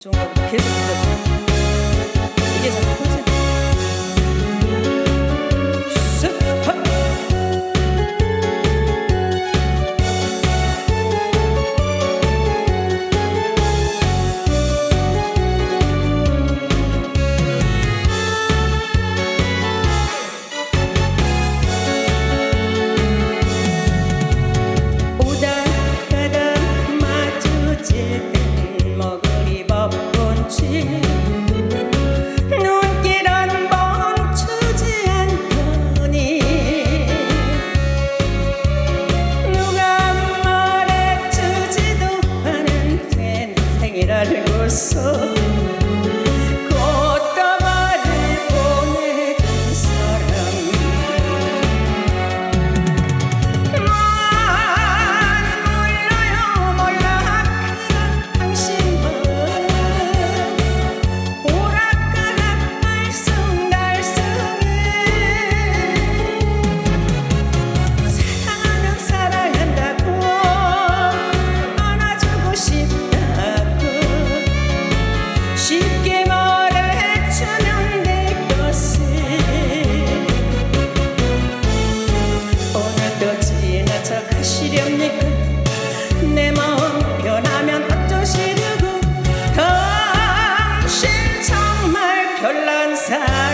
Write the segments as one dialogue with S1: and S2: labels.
S1: 종합으로 계속 불러주세요. 눈길 안 멈추지 않더니 누가 말해주지도 않은 괜 생일 알고서 time.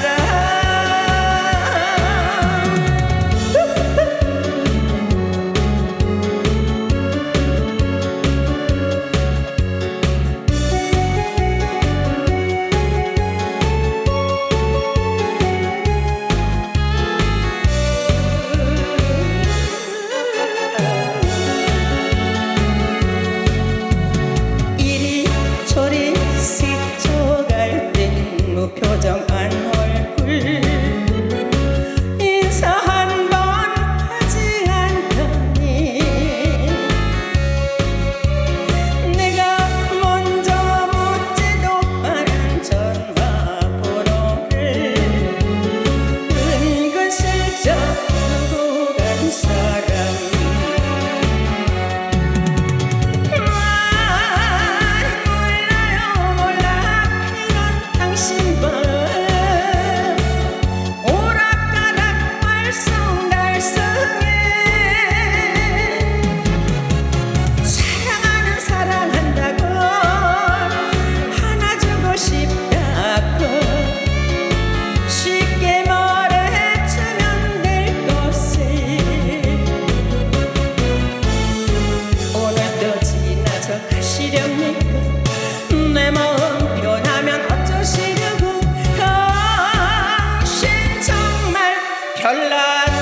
S1: সল্লা